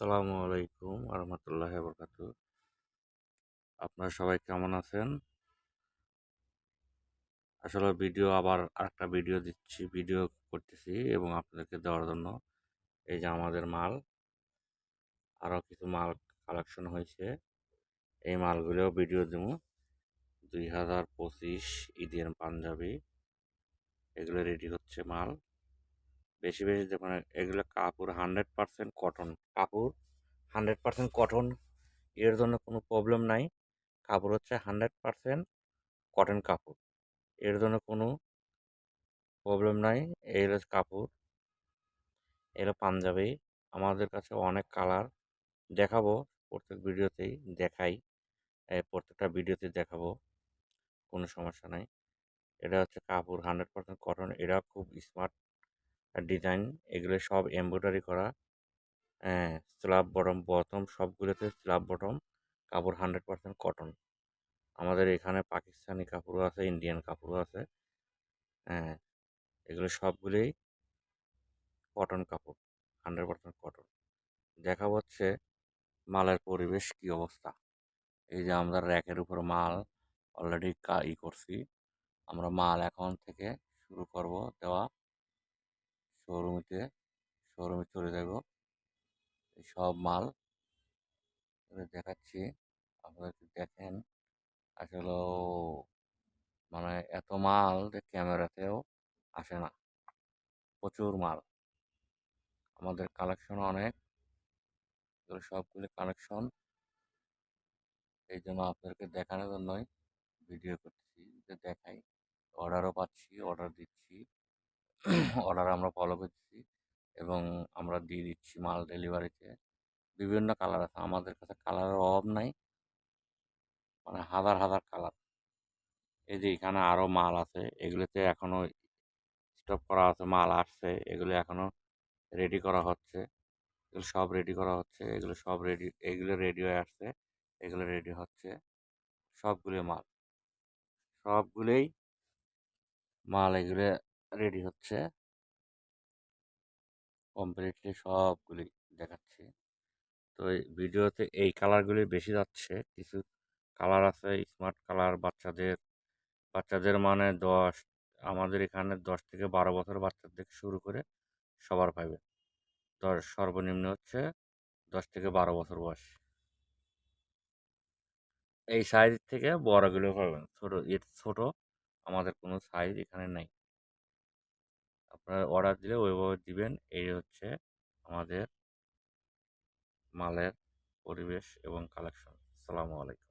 আসসালামু আলাইকুম আরহামতুল্লাহ বরকাত। আপনারা সবাই কেমন আছেন? আসলে ভিডিও আবার আরেকটা ভিডিও দিচ্ছি, ভিডিও করতেছি এবং আপনাদেরকে দেওয়ার জন্য। এই যে আমাদের মাল আরও কিছু মাল কালেকশন হয়েছে। এই মালগুলোও ভিডিও দেব। দুই হাজার পঁচিশ ঈদের পাঞ্জাবি, এগুলো রেডি হচ্ছে মাল। বেশি বেশি দেখুন এগুলো কাপড় হান্ড্রেড পারসেন্ট কটন কাপড় হান্ড্রেড পারসেন্ট কটন এর জন্য কোনো প্রবলেম নাই। কাপড় হচ্ছে হান্ড্রেড পারসেন্ট কটন কাপড়, এর জন্য কোনো প্রবলেম নাই। এই হলো কাপড় এলো পাঞ্জাবি, আমাদের কাছে অনেক কালার দেখাবো প্রত্যেক ভিডিওতেই, দেখাই প্রত্যেকটা ভিডিওতে দেখাবো, কোনো সমস্যা নাই। এটা হচ্ছে কাপড় হান্ড্রেড পারসেন্ট কটন এরা খুব স্মার্ট ডিজাইন এগুলো সব এমব্রয়ডারি করা। স্ল্যাব বটম বটম সবগুলোতে স্ল্যাব বটম কাপড় হান্ড্রেড পারসেন্ট কটন আমাদের এখানে পাকিস্তানি কাপড়ও আছে ইন্ডিয়ান কাপড়ও আছে। হ্যাঁ এগুলো সবগুলোই কটন কাপড় হান্ড্রেড পারসেন্ট কটন দেখা হচ্ছে মালের পরিবেশ কি অবস্থা। এই যে আমরা র্যাকের উপর মাল অলরেডি ই করছি। আমরা মাল এখন থেকে শুরু করব দেওয়া। শোরুমে শোরুমে চলে যাব। সব মাল দেখাচ্ছি। আপনারা দেখেন আসলে মানে এত মাল যে ক্যামেরাতেও আসে না। প্রচুর মাল। আমাদের কালেকশন অনেক। সবগুলো কালেকশন। এই জন্য আপনাদেরকে দেখানোর জন্যই ভিডিও করতেছি যে দেখাই। অর্ডারও পাচ্ছি, অর্ডার দিচ্ছি। অর্ডার আমরা ফলো করছি এবং আমরা দিয়ে দিচ্ছি মাল ডেলিভারিতে। বিভিন্ন কালার আছে, আমাদের কাছে কালারের অভাব নাই। মানে হাজার হাজার কালার। এই যে এখানে আরও মাল আছে, এগুলোতে এখনও স্টক করা আছে, মাল আসছে, এগুলো এখনও রেডি করা হচ্ছে। এগুলো সব রেডি করা হচ্ছে, এগুলো সব রেডি এগুলো রেডি হয়ে আসছে, এগুলো রেডি হচ্ছে। সবগুলো মাল। সবগুলোই মাল এগুলো রেডি হচ্ছে। কমপ্লিটলি সবগুলি দেখাচ্ছি। তো ভিডিওতে এই কালারগুলি বেশি যাচ্ছে। কিছু কালার আছে, স্মার্ট কালার, বাচ্চাদের বাচ্চাদের মানে দশ, আমাদের এখানে দশ থেকে বারো বছর বাচ্চার থেকে শুরু করে সবার পাবে দশ সর্বনিম্ন হচ্ছে দশ থেকে বারো বছর বয়স। এই সাইজ থেকে বড়গুলো পাবেন। ছোটো, এর ছোটো আমাদের কোনো সাইজ এখানে নেই। আপনারা অর্ডার দিলে ওইভাবে দিবেন। এই হচ্ছে আমাদের মালের পরিবেশ এবং কালেকশন আসসালামু আলাইকুম।